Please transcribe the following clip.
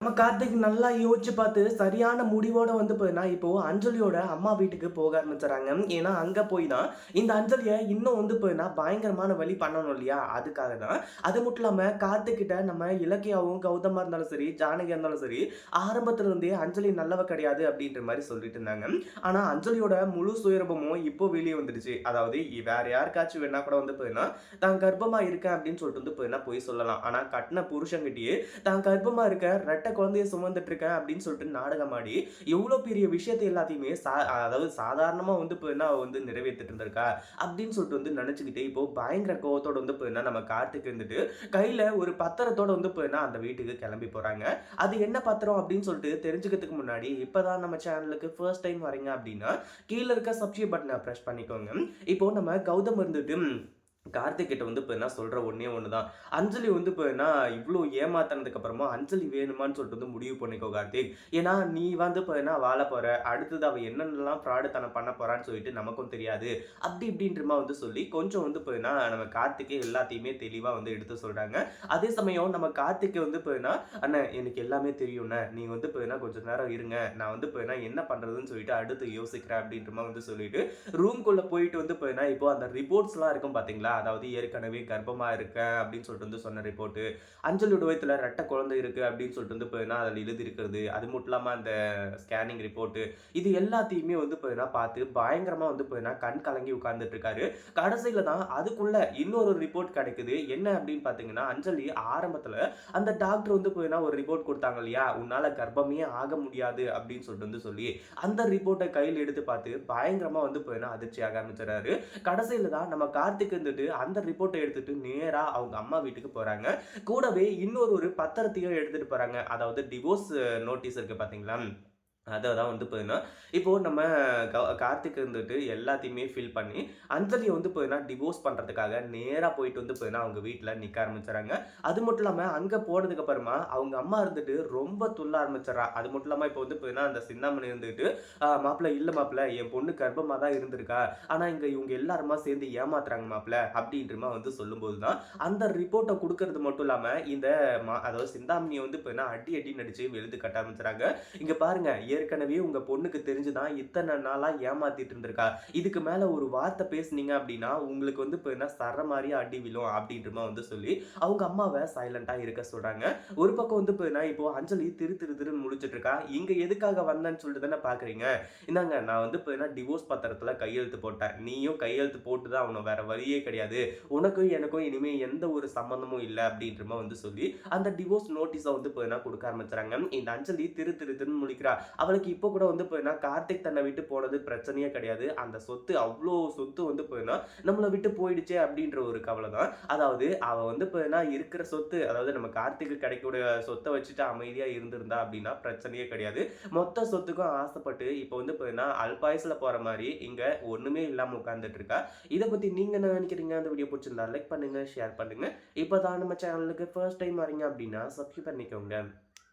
நம்ம கார்த்திக் நல்லா யோசிச்சு பார்த்து சரியான முடிவோட வந்து போனா இப்போ அஞ்சலியோட அம்மா வீட்டுக்கு போக ஆரம்பிச்சுறாங்க ஏன்னா அங்க போய் தான் இந்த அஞ்சலியை இன்னும் வந்து போயினா பயங்கரமான வழி பண்ணணும் இல்லையா? அதுக்காக தான். அது மட்டும் இல்லாம கார்த்திக்கிட்ட நம்ம இலக்கியாவும் கௌதமா இருந்தாலும் சரி ஜானகி இருந்தாலும் சரி ஆரம்பத்துல இருந்தே அஞ்சலி நல்லவ கிடையாது அப்படின்ற மாதிரி சொல்லிட்டு இருந்தாங்க. ஆனா அஞ்சலியோட முழு சுயரூபமும் இப்போ வெளியே வந்துடுச்சு. அதாவது வேற யாருக்காச்சும் வேணா கூட வந்து போயினா தான் கர்ப்பமா இருக்கேன் அப்படின்னு சொல்லிட்டு வந்து போயினா போய் சொல்லலாம். ஆனா கட்டின புருஷங்கிட்டயே தான் கர்ப்பமா இருக்க ரெட்டை குழந்தைய சுமந்துட்டு இருக்கேன் அப்படின்னு சொல்லிட்டு நாடகம் ஆடி எவ்வளோ பெரிய விஷயத்தை எல்லாத்தையுமே சா அதாவது சாதாரணமாக வந்து இப்போ என்ன வந்து நிறைவேற்றிட்டு இருந்திருக்கா அப்படின்னு சொல்லிட்டு வந்து நினச்சிக்கிட்டு இப்போ பயங்கர கோவத்தோட வந்து இப்போ என்ன நம்ம காட்டுக்கு இருந்துட்டு கையில் ஒரு பத்திரத்தோட வந்து இப்போ என்ன அந்த வீட்டுக்கு கிளம்பி போகிறாங்க அது என்ன பத்திரம் அப்படின்னு சொல்லிட்டு தெரிஞ்சுக்கிறதுக்கு முன்னாடி இப்போதான் நம்ம சேனலுக்கு ஃபர்ஸ்ட் டைம் வரீங்க அப்படின்னா கீழே இருக்க சப்ஸ்கிரைப் பட்டனை ப்ரெஸ் பண்ணிக்கோங்க. இப்போ நம்ம கௌதம் இருந்துட்டு கார்த்திக் கிட்ட வந்து இப்போ என்ன சொல்கிற ஒன்றே ஒன்று தான் அஞ்சலி வந்து இப்போ என்ன இவ்வளோ ஏமாத்தினதுக்கு அப்புறமா அஞ்சலி வேணுமான்னு சொல்லிட்டு வந்து முடிவு பண்ணிக்கோ கார்த்திக். ஏன்னா நீ வந்து இப்போ என்ன வாழ போகிற அடுத்தது அவள் என்னென்னலாம் ஃப்ராடு தனம் பண்ண போகிறான்னு சொல்லிட்டு நமக்கும் தெரியாது. அப்படி இப்படின்றமா வந்து சொல்லி கொஞ்சம் வந்து இப்போ என்ன நம்ம கார்த்திக்கே எல்லாத்தையுமே தெளிவாக வந்து எடுத்து சொல்கிறாங்க அதே சமயம் நம்ம கார்த்திகை வந்து இப்போ என்ன அண்ணன் எனக்கு எல்லாமே தெரியும்ண்ணே. நீ வந்து இப்போ என்ன கொஞ்சம் நேரம் இருங்க. நான் வந்து இப்போ என்ன என்ன பண்ணுறதுன்னு சொல்லிட்டு அடுத்து யோசிக்கிறேன் அப்படின்றமா வந்து சொல்லிட்டு ரூம்குள்ளே போயிட்டு வந்து இப்போ என்ன இப்போ அந்த ரிப்போர்ட்ஸ்லாம் இருக்கும் பார்த்தீங்களா அதாவது ஏற்கனவே கர்ப்பமாக இருக்க அப்படின்னு சொல்லிட்டு வந்து சொன்ன ரிப்போர்ட்டு அஞ்சலோட வயத்தில் ரெட்டை குழந்தை இருக்குது அப்படின்னு சொல்லிட்டு வந்து இப்போ அதில் எழுதி இருக்கிறது அது மட்டும் இல்லாமல் அந்த ஸ்கேனிங் ரிப்போர்ட்டு இது எல்லாத்தையுமே வந்து இப்போ பார்த்து பயங்கரமாக வந்து இப்போ கண் கலங்கி உட்கார்ந்துட்டு இருக்காரு. கடைசியில் தான் அதுக்குள்ள இன்னொரு ரிப்போர்ட் கிடைக்குது. என்ன அப்படின்னு பார்த்தீங்கன்னா அஞ்சலி ஆரம்பத்தில் அந்த டாக்டர் வந்து இப்போ ஒரு ரிப்போர்ட் கொடுத்தாங்க இல்லையா? உன்னால் கர்ப்பமே ஆக முடியாது அப்படின்னு சொல்லிட்டு வந்து சொல்லி அந்த ரிப்போர்ட்டை கையில் எடுத்து பார்த்து பயங்கரமாக வந்து இப்போ அதிர்ச்சியாக ஆரம்பிச்சிடறாரு. கடைசியில் தான் நம்ம கார்த்திக் வந்துட்டு அந்த ரிப்போர்ட்டை எடுத்துட்டு நேரா அவங்க அம்மா வீட்டுக்கு போறாங்க. கூடவே இன்னொரு ஒரு பத்திரத்தையும் எடுத்துட்டு போறாங்க. அதாவது டிவோர்ஸ் நோட்டீஸ் uh, இருக்கு பாத்தீங்களா? அதை தான் வந்து பார்த்தீங்கன்னா இப்போது நம்ம கார்த்திக் இருந்துட்டு எல்லாத்தையுமே ஃபில் பண்ணி அஞ்சலியை வந்து பார்த்தீங்கன்னா டிவோர்ஸ் பண்ணுறதுக்காக நேராக போயிட்டு வந்து பார்த்தீங்கன்னா அவங்க வீட்டில் நிற்க ஆரம்பிச்சுறாங்க அது மட்டும் இல்லாமல் அங்கே போனதுக்கு அப்புறமா அவங்க அம்மா இருந்துட்டு ரொம்ப துள்ள ஆரம்பிச்சிடறா. அது மட்டும் இல்லாமல் இப்போ வந்து பார்த்தீங்கன்னா அந்த சின்னாமணி இருந்துட்டு மாப்பிள்ள இல்லை மாப்பிள்ள என் பொண்ணு கர்ப்பமாக தான் இருந்திருக்கா. ஆனால் இங்கே இவங்க எல்லாருமா சேர்ந்து ஏமாத்துறாங்க மாப்பிள்ள அப்படின்றமா வந்து சொல்லும்போது தான் அந்த ரிப்போர்ட்டை கொடுக்கறது மட்டும் இல்லாமல் இந்த அதாவது சிந்தாமணியை வந்து இப்போ அடி அடி நடிச்சு எழுது கட்ட ஆரம்பிச்சுறாங்க இங்கே பாருங்க ஏற்கனவே உங்க பொண்ணுக்கு தெரிஞ்சுதான் இத்தனை நாளா ஏமாத்திட்டு இருந்திருக்கா? இதுக்கு மேல ஒரு வார்த்தை பேசுனீங்க அப்படின்னா உங்களுக்கு வந்து இப்போ என்ன சர மாதிரி அடி விழும் அப்படின்றமா வந்து சொல்லி அவங்க அம்மாவை சைலண்டா இருக்க சொல்றாங்க. ஒரு பக்கம் வந்து இப்போ இப்போ அஞ்சலி திரு திரு திருன்னு முடிச்சுட்டு இருக்கா? இங்க எதுக்காக வந்தேன்னு சொல்லிட்டு தானே பாக்குறீங்க? இந்தாங்க நான் வந்து இப்போ என்ன டிவோர்ஸ் பத்திரத்துல கையெழுத்து போட்டேன். நீயும் கையெழுத்து போட்டு தான் அவனும் வேற வழியே கிடையாது. உனக்கும் எனக்கும் இனிமே எந்த ஒரு சம்பந்தமும் இல்லை அப்படின்றமா வந்து சொல்லி அந்த டிவோர்ஸ் நோட்டீஸை வந்து இப்போ என்ன கொடுக்க ஆரம்பிச்சுறாங்க? இந்த அஞ்சலி திரு திரு திருன்னு முடிக்கிறா அவளுக்கு இப்போ கூட வந்து போயின்னா கார்த்திக் தன்னை விட்டு போனது பிரச்சனையே கிடையாது. அந்த சொத்து அவ்வளோ சொத்து வந்து போயின்னா நம்மளை விட்டு போயிடுச்சே அப்படின்ற ஒரு கவலை தான் அதாவது அவள் வந்து போயின்னா இருக்கிற சொத்து அதாவது நம்ம கார்த்திக்கு கிடைக்கக்கூடிய சொத்தை வச்சுட்டு அமைதியாக இருந்திருந்தா அப்படின்னா பிரச்சனையே கிடையாது. மொத்த சொத்துக்கும் ஆசைப்பட்டு இப்போ வந்து போயின்னா அல்பாயசில் போகிற மாதிரி இங்கே ஒன்றுமே இல்லாமல் உட்காந்துட்டு இருக்கா. இதை பற்றி நீங்கள் என்ன நினைக்கிறீங்க? அந்த வீடியோ பிடிச்சிருந்தா லைக் பண்ணுங்கள் ஷேர் பண்ணுங்கள் இப்போ தான் நம்ம சேனலுக்கு ஃபர்ஸ்ட் டைம் வரீங்க அப்படின்னா சப்ஸ்கிரைப் பண்ணிக்கோங்க.